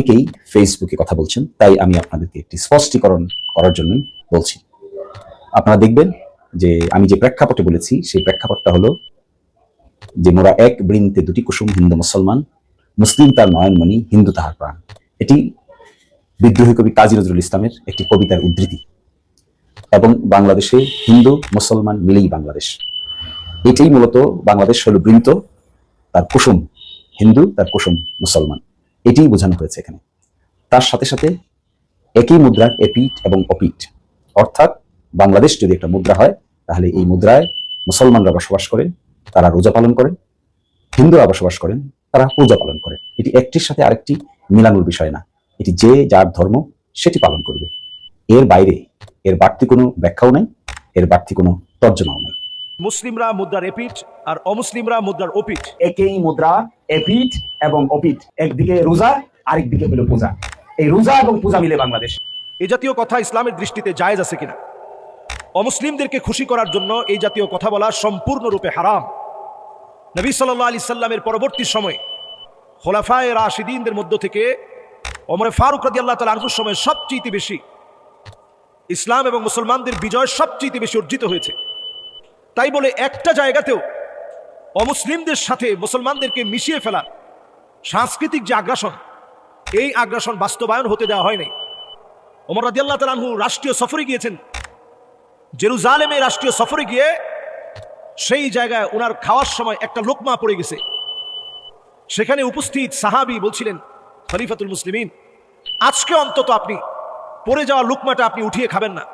অনেকেই ফেসবুকে কথা বলছেন, তাই আমি আপনাদেরকে একটি স্পষ্টীকরণ করার জন্যই বলছি। আপনারা দেখবেন যে আমি যে প্রেক্ষাপটে বলেছি, সেই প্রেক্ষাপটটা হলো যে মোরা এক বৃন্তে দুটি কুসুম হিন্দু মুসলমান, মুসলিম তার নয়নমণি, হিন্দু তাহার প্রাণ। এটি বিদ্রোহী কবি কাজী নজরুল ইসলামের একটি কবিতার উদ্ধৃতি। এবং বাংলাদেশে হিন্দু, মুসলমান মিলেই বাংলাদেশ। এটাই মূলত বাংলাদেশ হল বৃন্ত তার কুসুম হিন্দু, তার কুসুম মুসলমান। এটিই বোঝানো হয়েছে এখানে। তার সাথে সাথে একই মুদ্রার এপিট এবং অপিট অর্থাৎ বাংলাদেশ যদি একটা মুদ্রা হয়, তাহলে এই মুদ্রায় মুসলমানরা বসবাস করেন, তারা রোজা পালন করেন, হিন্দুরা বসবাস করেন, তারা পূজা পালন করেন এটি একটির সাথে আরেকটি মিলানোর বিষয় না। এটি যে যার ধর্ম, সেটি পালন করবে। এর বাইরে এর বাড়তি কোনো ব্যাখ্যাও নাই, এর বাড়তি কোনো তর্জমাও নাই। মুসলিমরা মুদ্রার এপিট আর অমুসলিমরা মুদ্রার ওপিট একই মুদ্রা এপিট এবং অপিট একদিকে রোজা আরেকদিকে হলো পূজা। এই রোজা এবং পূজা মিলে বাংলাদেশ। এই জাতীয় কথা ইসলামের দৃষ্টিতে জায়েজ আছে কিনা? অমুসলিমদেরকে খুশি করার জন্য এই জাতীয় কথা বলা সম্পূর্ণরূপে হারাম। নবী সাল্লাহ আলি সাল্লামের পরবর্তী সময়ে খোলাফায় রাশিদিনদের মধ্য থেকে ওমরে ফারুক রাজি আল্লাহ তাল আনহুর সময় সবচেয়ে বেশি ইসলাম এবং মুসলমানদের বিজয় সবচেয়ে বেশি অর্জিত হয়েছে। তাই বলে একটা জায়গাতেও অমুসলিমদের সাথে মুসলমানদেরকে মিশিয়ে ফেলা সাংস্কৃতিক যে আগ্রাসন, এই আগ্রাসন বাস্তবায়ন হতে দেওয়া হয়নি। ওমর রাদিয়াল্লাহ তালানহু রাষ্ট্রীয় সফরে গিয়েছেন। জেরুজালেমে রাষ্ট্রীয় সফরে গিয়ে সেই জায়গায় ওনার খাওয়ার সময় একটা লোকমা পড়ে গেছে। সেখানে উপস্থিত সাহাবি বলছিলেন, খলিফাতুল মুসলিমিন, আজকে অন্তত আপনি পড়ে যাওয়া লুকমাটা আপনি উঠিয়ে খাবেন না।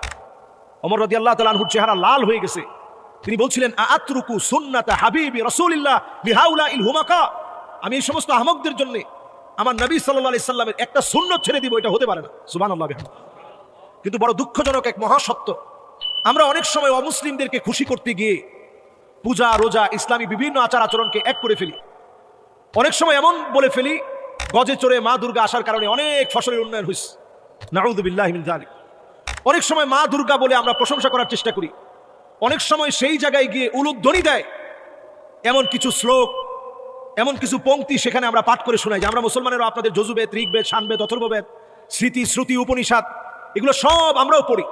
অমর রদি আল্লাহ তালানহুর চেহারা লাল হয়ে গেছে। তিনি বলছিলেন আত্রুকু সুন্নাতা হাবিবি রসুলিল্লাহ লিহাউলা ইল হুমাকা? আমি এই সমস্ত আহমকদের জন্য আমার নবী সাল্লাহ সাল্লামের একটা সুন্নত ছেড়ে দিব, এটা হতে পারে না। সুবান আল্লাহ কিন্তু বড় দুঃখজনক এক মহাসত্য। আমরা অনেক সময় অমুসলিমদেরকে খুশি করতে গিয়ে পূজা, রোজা, ইসলামী বিভিন্ন আচার আচরণকে এক করে ফেলি। অনেক সময় এমন বলে ফেলি, গজে চড়ে মা দুর্গা আসার কারণে অনেক ফসলের উন্নয়ন হয়েছে নাউদুবিল্লাহ যালিক। অনেক সময় মা দুর্গা বলে আমরা প্রশংসা করার চেষ্টা করি। অনেক সময় সেই জায়গায় গিয়ে উলুধ্বনি দেয়। এমন কিছু শ্লোক, এমন কিছু পংক্তি সেখানে আমরা পাঠ করে শোনাই। যে আমরা মুসলমানেরও আপনাদের যজুবেদ, ঋগ্বেদ শানবেদ অথর্ববেদ, স্মৃতি, শ্রুতি, উপনিষদ, এগুলো সব আমরাও পড়ি।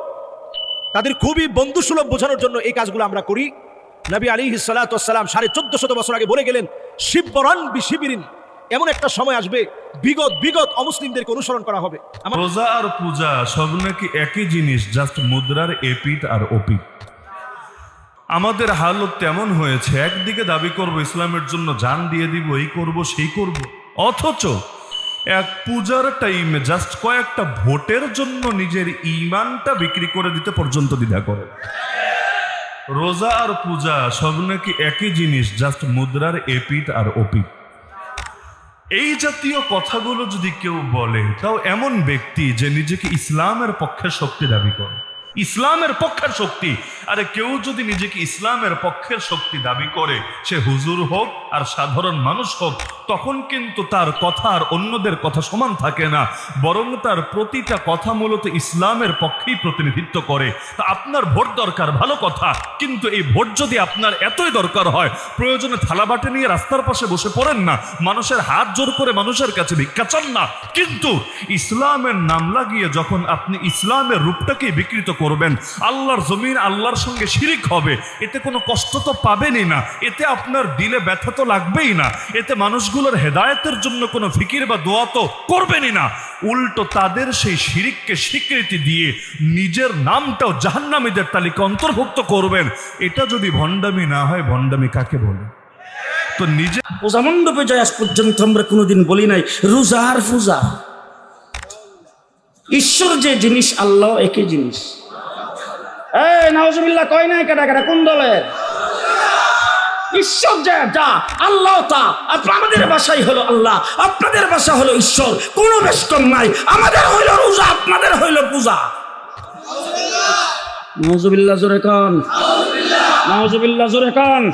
তাদের খুবই বন্ধুসুলভ বোঝানোর জন্য এই কাজগুলো আমরা করি। নবী আলী সালাতাম সাড়ে চোদ্দ শত বছর আগে বলে গেলেন, শিববরণ বিশিবিরিন। এমন একটা সময় আসবে, বিগত বিগত অমুসলিমদেরকে অনুসরণ করা হবে। রোজা আর পূজা সব নাকি একই জিনিস, জাস্ট মুদ্রার এপিট আর ওপিট আমাদের হালত তেমন হয়েছে, একদিকে দাবি করব ইসলামের জন্য জান দিয়ে দিব, এই করব, সেই করব। অথচ এক পূজার টাইমে জাস্ট কয়েকটা ভোটের জন্য নিজের ইমানটা বিক্রি করে দিতে পর্যন্ত দ্বিধা করে। রোজা আর পূজা সব নাকি একই জিনিস জাস্ট মুদ্রার এপিট আর ওপিট এই জাতীয় কথাগুলো যদি কেউ বলে, তাও এমন ব্যক্তি যে নিজেকে ইসলামের পক্ষে শক্তি দাবি করে। ইসলামের পক্ষের শক্তি। আরে কেউ যদি নিজেকে ইসলামের পক্ষের শক্তি দাবি করে, সে হুজুর হোক আর সাধারণ মানুষ হোক, তখন কিন্তু তার কথা আর অন্যদের কথা সমান থাকে না। বরং তার প্রতিটা কথা মূলত ইসলামের পক্ষেই প্রতিনিধিত্ব করে। তা আপনার ভোট দরকার, ভালো কথা। কিন্তু এই ভোট যদি আপনার এতই দরকার হয়, প্রয়োজনে থালা বাটে নিয়ে রাস্তার পাশে বসে পড়েন না। মানুষের হাত জোর করে মানুষের কাছে ভিক্ষা চান না। কিন্তু ইসলামের নাম লাগিয়ে যখন আপনি ইসলামের রূপটাকেই বিকৃত করবেন। আল্লাহর জমিন আল্লাহর সঙ্গে শিরিক হবে। এতে কোনো কষ্ট তো পাবেনই না। এতে আপনার দিলে ব্যথা তো লাগবেই না। এতে মানুষগুলোর হেদায়তের জন্য কোনো ফিকির বা দোয়া তো করবেনই না। উল্টো তাদের সেই শিরিককে স্বীকৃতি দিয়ে নিজের নামটাও জাহান্নামীদের তালিকা অন্তর্ভুক্ত করবেন। এটা যদি ভণ্ডামি না হয়, ভণ্ডামি কাকে বলে? তো নিজে আজ পর্যন্ত আমরা কোনোদিন বলি নাই রোজা ঈশ্বর যে জিনিস, আল্লাহ একই জিনিস। নাওজুবিল্লাহ নাই কোন আল্লাহ তা। আমাদের ভাষাই হলো আল্লাহ, আপনাদের বাসা হলো ঈশ্বর, কোনো ব্যস্ত নাই। আমাদের হইল রোজা, আপনাদের হইল পূজা। নাউজুবিল্লাহ জোরে কান। নাউজুবিল্লাহ জোরে কান।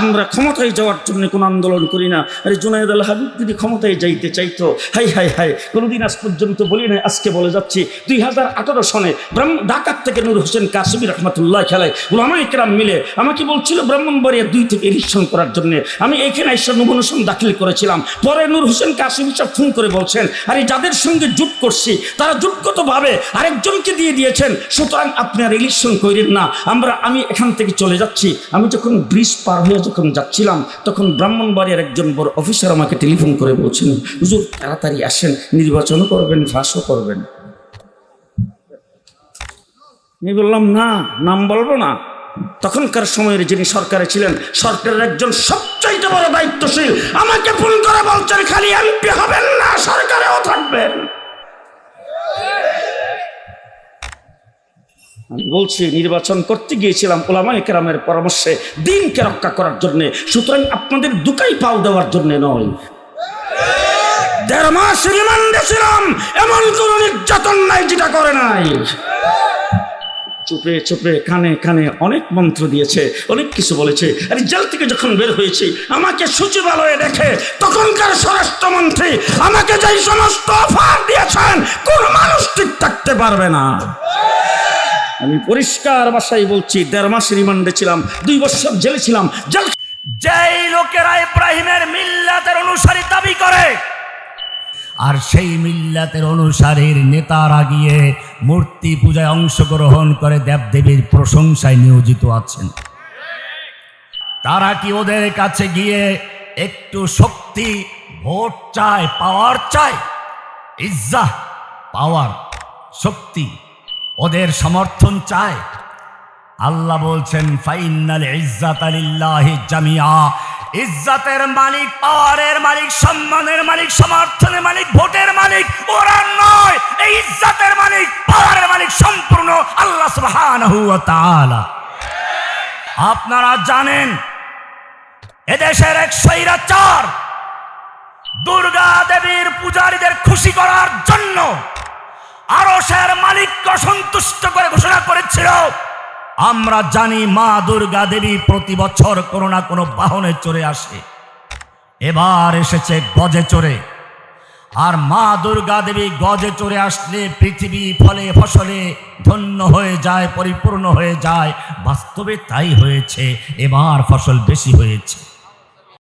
আমরা ক্ষমতায় যাওয়ার জন্য কোনো আন্দোলন করি না। আরে জুনায়দ আল হাবিব যদি ক্ষমতায় যাইতে চাইতো, হাই হাই হাই, কোনোদিন আজ পর্যন্ত বলি না আজকে বলে যাচ্ছি, দুই হাজার আঠারো সনে ব্রাহ্ম ঢাকার থেকে নূর হোসেন কাশ্মীর রহমতুল্লাহ খেলায় ওলামা ইকরাম মিলে আমাকে বলছিল ব্রাহ্মণবাড়িয়া দুই থেকে ইলেকশন করার জন্য। আমি এইখানে এসে নমনসন দাখিল করেছিলাম। পরে নূর হোসেন কাশ্মীর সাহেব ফোন করে বলছেন, আরে যাদের সঙ্গে জুট করছি, তারা জুটগতভাবে আরেকজনকে দিয়ে দিয়েছেন, সুতরাং আপনি আর ইলেকশন করেন না। আমরা, আমি এখান থেকে চলে যাচ্ছি। আমি যখন ব্রিজ পার হয়ে যখন যাচ্ছিলাম, তখন ব্রাহ্মণবাড়িয়ার একজন বড় অফিসার আমাকে টেলিফোন করে বলছেন হুজুর, তাড়াতাড়ি আসেন, নির্বাচনও করবেন ফাঁসও করবেন। আমি বললাম, না, নাম বলব না। তখনকার সময়ের যিনি সরকারে ছিলেন, সরকারের একজন সবচাইতে বড় দায়িত্বশীল, আমাকে ফোন করে বলছেন, খালি এমপি হবেন না, সরকারেও থাকবেন। আমি বলছি, নির্বাচন করতে গিয়েছিলাম ওলামা একরামের পরামর্শে, দিনকে রক্ষা করার জন্য, সুতরাং আপনাদের দুটাই পাও দেওয়ার জন্য নয়। দেড় মাস রিমান্ডে ছিলাম, এমন কোন নির্যাতন নাই যেটা করে নাই। চুপে চুপে, কানে কানে অনেক মন্ত্র দিয়েছে, অনেক কিছু বলেছে। আর জেল থেকে যখন বের হয়েছি, আমাকে সচিবালয়ে দেখে তখনকার স্বরাষ্ট্রমন্ত্রী আমাকে যেই সমস্ত অফার দিয়েছেন, কোন মানুষ ঠিক থাকতে পারবে না। আমি পরিষ্কার ভাষায় বলছি, দেড় মাস রিমান্ডে ছিলাম, দুই বছর জেলে ছিলাম যেই লোকেরা ইব্রাহিমের মিল্লাতের অনুসারী দাবি করে, আর সেই মিল্লাতের অনুসারীর নেতারা গিয়ে মূর্তি পূজায় অংশগ্রহণ করে দেবদেবীর প্রশংসায় নিয়োজিত আছেন। তারা কি ওদের কাছে গিয়ে একটু শক্তি, ভোট চায়, পাওয়ার চায়? ইজ্জা, পাওয়ার, শক্তি। ওদের সমর্থন চায়। আল্লাহ বলছেন ফাইনাল ইজ্জাত আলিল্লাহি জামিয়া ইজ্জাতের মালিক, পাওয়ারের মালিক, সম্মানের মালিক, সমর্থনের মালিক, ভোটের মালিক, ওরা নয়। এই ইজ্জাতের মালিক, পাওয়ারের মালিক সম্পূর্ণ আল্লাহ সুবহানাহু ওয়া তাআলা। আপনারা জানেন, এদেশের এক স্বৈরাচার দুর্গা দেবীর পূজারীদের খুশি করার জন্য আরশের মালিককে সন্তুষ্ট করে ঘোষণা করেছিল। আমরা জানি মা দুর্গা দেবী প্রতি বছর কোনো না কোনো বাহনে চড়ে আসে। এবার এসেছে গজে চড়ে। আর মা দুর্গা দেবী গজে চড়ে আসলে পৃথিবী ফলে ফসলে ধন্য হয়ে যায়, পরিপূর্ণ হয়ে যায়। বাস্তবে তাই হয়েছে, এবার ফসল বেশি হয়েছে।